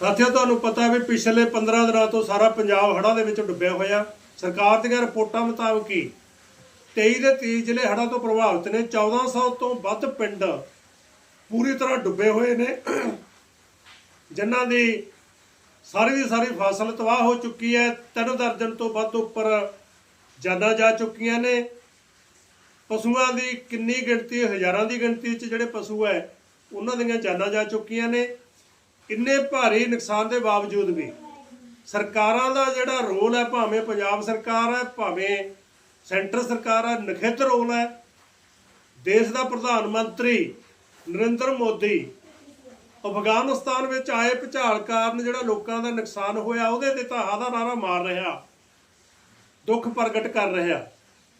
ਸਾਥੀਓ, ਤੁਹਾਨੂੰ ਪਤਾ ਵੀ ਪਿਛਲੇ 15 ਦਿਨਾਂ ਤੋਂ ਸਾਰਾ ਪੰਜਾਬ ਹੜ੍ਹਾਂ ਦੇ ਵਿੱਚ ਡੁੱਬਿਆ ਹੋਇਆ। ਸਰਕਾਰ ਦੀਆਂ ਰਿਪੋਰਟਾਂ ਮੁਤਾਬਕ ਹੀ 23 ਦੇ 30 ਜ਼ਿਲ੍ਹੇ ਹੜ੍ਹਾਂ ਤੋਂ ਪ੍ਰਭਾਵਿਤ ਨੇ। 1400 ਤੋਂ ਵੱਧ ਪਿੰਡ ਪੂਰੀ ਤਰ੍ਹਾਂ ਡੁੱਬੇ ਹੋਏ ਨੇ। ਜਿਨ੍ਹਾਂ ਦੀ ਸਾਰੀ ਦੀ ਸਾਰੀ ਫਸਲ ਤਬਾਹ ਹੋ ਚੁੱਕੀ ਹੈ। ਤਿੰਨ ਦਰਜਨ ਤੋਂ ਵੱਧ ਉੱਪਰ ਜਾਨਾਂ ਜਾ ਚੁੱਕੀਆਂ ਨੇ। ਪਸ਼ੂਆਂ ਦੀ ਕਿੰਨੀ ਗਿਣਤੀ, ਹਜ਼ਾਰਾਂ ਦੀ ਗਿਣਤੀ 'ਚ ਜਿਹੜੇ ਪਸ਼ੂ ਹੈ, ਉਹਨਾਂ ਦੀਆਂ ਜਾਨਾਂ ਜਾ ਚੁੱਕੀਆਂ ਨੇ। ਇੰਨੇ ਭਾਰੀ ਨੁਕਸਾਨ ਦੇ ਬਾਵਜੂਦ ਵੀ ਸਰਕਾਰਾਂ ਦਾ ਜਿਹੜਾ ਰੋਲ ਹੈ, ਭਾਵੇਂ ਪੰਜਾਬ ਸਰਕਾਰ ਹੈ, ਭਾਵੇਂ ਸੈਂਟਰ ਸਰਕਾਰ ਹੈ ਨਖੇਧ ਰੋਲ ਹੈ, ਦੇਸ਼ ਦਾ ਪ੍ਰਧਾਨ ਮੰਤਰੀ ਨਰਿੰਦਰ ਮੋਦੀ ਅਫਗਾਨਿਸਤਾਨ ਵਿੱਚ ਆਏ ਭੁਚਾਲ ਕਾਰਨ ਜਿਹੜਾ ਲੋਕਾਂ ਦਾ ਨੁਕਸਾਨ ਹੋਇਆ, ਉਹਦੇ ਤੇ ਤਾਂ ਹਾਦਾ ਨਾਰਾ ਮਾਰ ਰਿਹਾ, ਦੁੱਖ ਪ੍ਰਗਟ ਕਰ ਰਿਹਾ।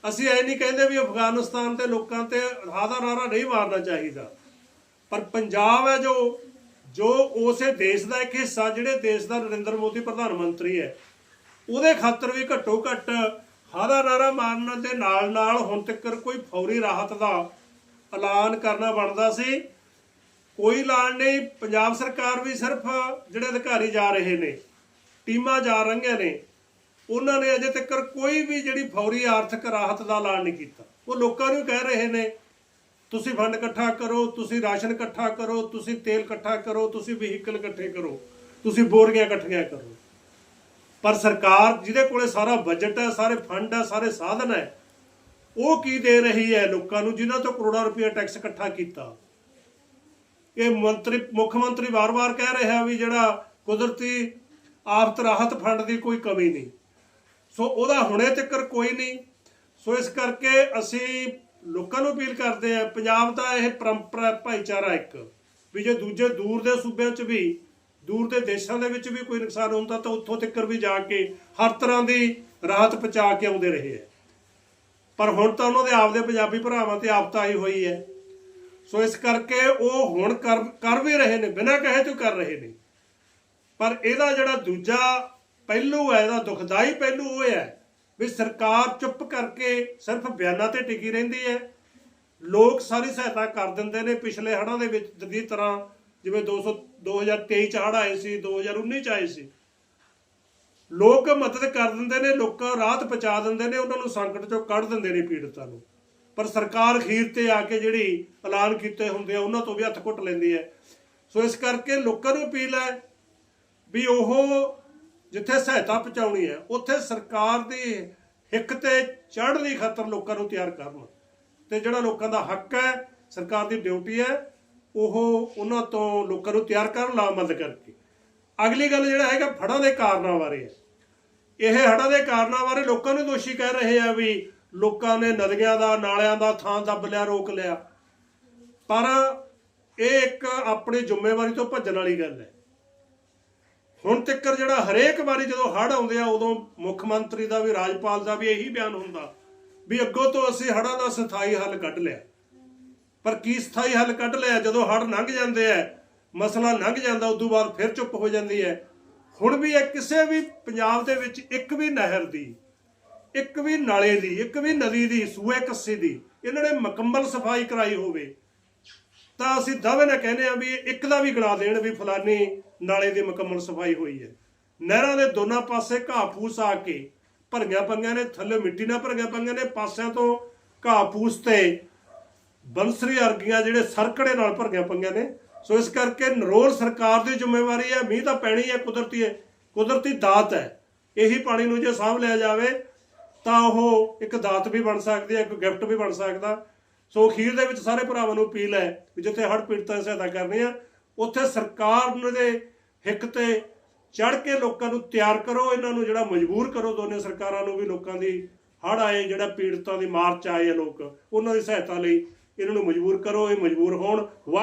ਅਸੀਂ ਇਹ ਨਹੀਂ ਕਹਿੰਦੇ ਵੀ ਅਫਗਾਨਿਸਤਾਨ ਦੇ ਲੋਕਾਂ ਤੇ ਹਾਦਾ ਨਾਰਾ ਨਹੀਂ ਮਾਰਨਾ ਚਾਹੀਦਾ, ਪਰ ਪੰਜਾਬ ਹੈ ਜੋ ਜੋ ਉਸੇ ਦੇਸ਼ ਦਾ ਇੱਕ ਹਿੱਸਾ, ਜਿਹੜੇ ਦੇਸ਼ ਦਾ ਨਰਿੰਦਰ ਮੋਦੀ ਪ੍ਰਧਾਨ ਮੰਤਰੀ ਹੈ, ਉਹਦੇ ਖਾਤਰ ਵੀ ਘੱਟੋ ਘੱਟ ਹਾਦਾ ਨਾਰਾ ਮਾਰਨ ਦੇ ਨਾਲ ਨਾਲ ਹੁਣ ਤੱਕ ਕੋਈ ਫੌਰੀ ਰਾਹਤ ਦਾ ਐਲਾਨ ਕਰਨਾ ਬਣਦਾ ਸੀ। ਕੋਈ ਐਲਾਨ ਨਹੀਂ, ਪੰਜਾਬ ਸਰਕਾਰ ਵੀ ਸਿਰਫ ਜਿਹੜੇ ਅਧਿਕਾਰੀ ਜਾ ਰਹੇ ਨੇ, ਟੀਮਾਂ ਜਾ ਰਹੀਆਂ ਨੇ, ਉਹਨਾਂ ਨੇ ਅਜੇ ਤੱਕ ਕੋਈ ਵੀ ਜਿਹੜੀ ਫੌਰੀ ਆਰਥਿਕ ਰਾਹਤ ਦਾ ਐਲਾਨ ਨਹੀਂ ਕੀਤਾ। ਉਹ ਲੋਕਾਂ ਨੂੰ ਕਹਿ ਰਹੇ ਨੇ ਤੁਸੀਂ ਫੰਡ ਇਕੱਠਾ ਕਰੋ, ਤੁਸੀਂ ਰਾਸ਼ਨ ਇਕੱਠਾ ਕਰੋ, ਤੁਸੀਂ ਤੇਲ ਇਕੱਠਾ ਕਰੋ, ਤੁਸੀਂ ਵਹੀਕਲ ਇਕੱਠੇ ਕਰੋ, ਤੁਸੀਂ ਬੋਰੀਆਂ ਇਕੱਠੀਆਂ ਕਰੋ। ਪਰ ਸਰਕਾਰ, ਜਿਹਦੇ ਕੋਲੇ ਸਾਰਾ ਬਜਟ ਹੈ, ਸਾਰੇ ਫੰਡ ਹੈ, ਸਾਰੇ ਸਾਧਨ ਹੈ, ਉਹ ਕੀ ਦੇ ਰਹੀ ਹੈ ਲੋਕਾਂ ਨੂੰ ਜਿਨ੍ਹਾਂ ਤੋਂ ਕਰੋੜਾਂ ਰੁਪਏ ਟੈਕਸ ਇਕੱਠਾ ਕੀਤਾ? ਇਹ ਮੰਤਰੀ, ਮੁੱਖ ਮੰਤਰੀ ਵਾਰ-ਵਾਰ ਕਹਿ ਰਿਹਾ ਵੀ ਜਿਹੜਾ ਕੁਦਰਤੀ ਆਫਤ ਰਾਹਤ ਫੰਡ ਦੀ ਕੋਈ ਕਮੀ ਨਹੀਂ। ਸੋ ਉਹਦਾ ਹੁਣੇ ਤੱਕ ਕੋਈ ਨਹੀਂ। ਸੋ ਇਸ ਕਰਕੇ ਅਸੀਂ ਲੋਕਾਂ ਨੂੰ ਅਪੀਲ ਕਰਦੇ ਆ, ਪੰਜਾਬ ਦਾ ਇਹ ਪਰੰਪਰਾ, ਭਾਈਚਾਰਾ ਇੱਕ, ਵੀ ਜੇ ਦੂਜੇ ਦੂਰ ਦੇ ਸੂਬਿਆਂ 'ਚ ਵੀ, ਦੂਰ ਦੇ ਦੇਸ਼ਾਂ ਦੇ ਵਿੱਚ ਵੀ ਕੋਈ ਨੁਕਸਾਨ ਹੁੰਦਾ ਤਾਂ ਉੱਥੋਂ ਤੱਕ ਵੀ ਜਾ ਕੇ ਹਰ ਤਰ੍ਹਾਂ ਦੀ ਰਾਹਤ ਪਹੁੰਚਾ ਕੇ ਆਉਂਦੇ ਰਹੇ ਆ। ਪਰ ਹੁਣ ਤਾਂ ਉਹਨਾਂ ਦੇ ਆਪਦੇ ਪੰਜਾਬੀ ਭਰਾਵਾਂ ਤੇ ਆਫਤ ਆਈ ਹੋਈ ਹੈ। ਸੋ ਇਸ ਕਰਕੇ ਉਹ ਹੁਣ ਕਰ ਕਰ ਵੀ ਰਹੇ ਨੇ, ਬਿਨਾਂ ਕਹੇ ਤੋਂ ਕਰ ਰਹੇ ਨੇ। ਪਰ ਇਹਦਾ ਜਿਹੜਾ ਦੂਜਾ ਪਹਿਲੂ ਹੈ, ਇਹਦਾ ਦੁਖਦਾਈ ਪਹਿਲੂ ਉਹ ਹੈ ਵੀ ਸਰਕਾਰ ਚੁੱਪ ਕਰਕੇ ਸਿਰਫ ਬਿਆਨਾਂ ਤੇ ਟਿਕੀ ਰਹਿੰਦੀ ਹੈ। ਲੋਕ ਸਾਰੀ ਸਹਾਇਤਾ ਕਰ ਦਿੰਦੇ ਨੇ। ਪਿਛਲੇ ਹੜ੍ਹਾਂ ਦੇ ਵਿੱਚ ਦੀ ਤਰ੍ਹਾਂ ਜਿਵੇਂ 200 2023 ਚ ਹੜ੍ਹ ਆਏ ਸੀ 2019 ਚ ਆਏ ਸੀ। ਲੋਕ ਮਦਦ ਕਰ ਦਿੰਦੇ ਨੇ, ਲੋਕਾਂ ਰਾਹਤ ਪਹੁੰਚਾ ਦਿੰਦੇ ਨੇ, ਉਹਨਾਂ ਨੂੰ ਸੰਕਟ ਚੋਂ ਕੱਢ ਦਿੰਦੇ ਨੇ ਪੀੜਤਾਂ ਨੂੰ। ਪਰ ਸਰਕਾਰ ਖੀਰ ਤੇ ਆ ਕੇ ਜਿਹੜੀ ਐਲਾਨ ਕੀਤੇ ਹੁੰਦੇ ਆ, ਉਹਨਾਂ ਤੋਂ ਵੀ ਹੱਥ ਘੁੱਟ ਲੈਂਦੀ ਹੈ। ਸੋ ਇਸ ਕਰਕੇ ਲੋਕਾਂ ਨੂੰ ਅਪੀਲ ਹੈ ਵੀ ਉਹ ਜਿੱਥੇ ਸਹਾਇਤਾ ਪਹੁੰਚਾਉਣੀ ਹੈ, ਉੱਥੇ ਸਰਕਾਰ ਦੀ ਹਿੱਕ ਤੇ ਚੜ੍ਹਨ ਦੀ ਖਾਤਰ ਲੋਕਾਂ ਨੂੰ ਤਿਆਰ ਕਰਨ। ਤੇ ਜਿਹੜਾ ਲੋਕਾਂ ਦਾ ਹੱਕ ਹੈ, ਸਰਕਾਰ ਦੀ ਡਿਊਟੀ ਹੈ, ਉਹ ਉਹਨਾਂ ਤੋਂ ਲੋਕਾਂ ਨੂੰ ਤਿਆਰ ਕਰਨ ਲਾਮਬੰਦ ਕਰਕੇ। ਅਗਲੀ ਗੱਲ ਜਿਹੜਾ ਹੈਗਾ ਫੜਾਂ ਦੇ ਕਾਰਨਾਂ ਬਾਰੇ ਹੈ। ਇਹ ਹੜ੍ਹਾਂ ਦੇ ਕਾਰਨਾਂ ਬਾਰੇ ਲੋਕਾਂ ਨੂੰ ਦੋਸ਼ੀ ਕਹਿ ਰਹੇ ਆ ਵੀ ਲੋਕਾਂ ਨੇ ਨਦੀਆਂ ਦਾ, ਨਾਲਿਆਂ ਦਾ ਥਾਂ ਦੱਬ ਲਿਆ, ਰੋਕ ਲਿਆ। ਪਰ ਇਹ ਇੱਕ ਆਪਣੀ ਜ਼ਿੰਮੇਵਾਰੀ ਤੋਂ ਭੱਜਣ ਵਾਲੀ ਗੱਲ ਹੈ। ਹੁਣ ਤੱਕ ਜਿਹੜਾ ਹਰੇਕ ਵਾਰੀ ਜਦੋਂ ਹੜ ਆਉਂਦੇ ਆ, ਉਦੋਂ ਮੁੱਖ ਮੰਤਰੀ ਦਾ ਵੀ, ਰਾਜਪਾਲ ਦਾ ਵੀ ਇਹੀ ਬਿਆਨ ਹੁੰਦਾ ਵੀ ਅੱਗੋਂ ਤੋਂ ਅਸੀਂ ਹੜ੍ਹਾਂ ਦਾ ਸਥਾਈ ਹੱਲ ਕੱਢ ਲਿਆ। ਪਰ ਕੀ ਸਥਾਈ ਹੱਲ ਕੱਢ ਲਿਆ? ਜਦੋਂ ਹੜ੍ਹ ਲੰਘ ਜਾਂਦੇ ਆ, ਮਸਲਾ ਲੰਘ ਜਾਂਦਾ, ਉਦੋਂ ਬਾਅਦ ਫਿਰ ਚੁੱਪ ਹੋ ਜਾਂਦੀ ਹੈ। ਹੁਣ ਵੀ ਇਹ ਕਿਸੇ ਵੀ ਪੰਜਾਬ ਦੇ ਵਿੱਚ ਇੱਕ ਵੀ ਨਹਿਰ ਦੀ, ਇੱਕ ਵੀ ਨਾਲੇ ਦੀ, ਇੱਕ ਵੀ ਨਦੀ ਦੀ, ਸੂਏ ਕੱਸੇ ਦੀ, ਇਹਨਾਂ ਨੇ ਮੁਕੰਮਲ ਸਫ਼ਾਈ ਕਰਾਈ ਹੋਵੇ, ਤਾਂ ਅਸੀਂ ਦਾਅਵੇ ਨਾਲ ਕਹਿੰਦੇ ਆ ਵੀ ਇਹ ਇੱਕ ਦਾ ਵੀ ਗਣਾ ਦੇਣ ਵੀ ਫਲਾਨੀ ਨਾਲੇ ਦੀ ਮੁਕੰਮਲ ਸਫ਼ਾਈ ਹੋਈ ਹੈ। ਨਹਿਰਾਂ ਦੇ ਦੋਨਾਂ ਪਾਸੇ ਘਾਹ ਫੂਸ ਆ ਕੇ ਭਰੀਆਂ ਪੰਗੀਆਂ ਨੇ, ਥੱਲੇ ਮਿੱਟੀ ਨਾਲ ਭਰੀਆਂ ਪੰਗੀਆਂ ਨੇ, ਪਾਸਿਆਂ ਤੋਂ ਘਾਹ ਫੂਸ ਤੇ ਬੰਸਰੀ ਅਰਗੀਆਂ ਜਿਹੜੇ ਸਰਕੜੇ ਨਾਲ ਭਰੀਆਂ ਪੰਗੀਆਂ ਨੇ। ਸੋ ਇਸ ਕਰਕੇ ਨਰੋਲ ਸਰਕਾਰ ਦੀ ਜ਼ਿੰਮੇਵਾਰੀ ਹੈ, ਮੀਂਹ ਤਾਂ ਪੈਣੀ ਹੈ, ਕੁਦਰਤੀ ਹੈ, ਕੁਦਰਤੀ ਦਾਤ ਹੈ। ਇਹੀ ਪਾਣੀ ਨੂੰ ਜੇ ਸਾਂਭ ਲਿਆ ਜਾਵੇ, ਤਾਂ ਉਹ ਇੱਕ ਦਾਤ ਵੀ ਬਣ ਸਕਦੀ ਹੈ, ਇੱਕ ਗਿਫਟ ਵੀ ਬਣ ਸਕਦਾ। ਸੋ ਅਖੀਰ ਦੇ ਵਿੱਚ ਸਾਰੇ ਭਰਾਵਾਂ ਨੂੰ ਅਪੀਲ ਹੈ ਵੀ ਜਿੱਥੇ ਹੜ੍ਹ ਪੀੜਤਾਂ ਦੀ ਸਹਾਇਤਾ ਕਰਨੀ ਆ ਉੱਥੇ ਸਰਕਾਰ ਨੂੰ ਦੇ ਹਿੱਕ ਤੇ ਚੜ ਕੇ ਲੋਕਾਂ ਨੂੰ ਤਿਆਰ ਕਰੋ, ਇਹਨਾਂ ਨੂੰ ਜਿਹੜਾ ਮਜਬੂਰ ਕਰੋ ਦੋਨੇ ਸਰਕਾਰਾਂ ਨੂੰ ਵੀ ਲੋਕਾਂ ਦੀ ਹੜ੍ਹ ਆਏ, ਜਿਹੜਾ ਪੀੜਤਾਂ ਦੀ ਮਾਰਚ ਆਏ ਆ ਲੋਕ, ਉਹਨਾਂ ਦੀ ਸਹਾਇਤਾ ਲਈ ਇਹਨਾਂ ਨੂੰ ਮਜਬੂਰ ਕਰੋ, ਇਹ ਮਜਬੂਰ ਹੋਣ। ਵਾਹ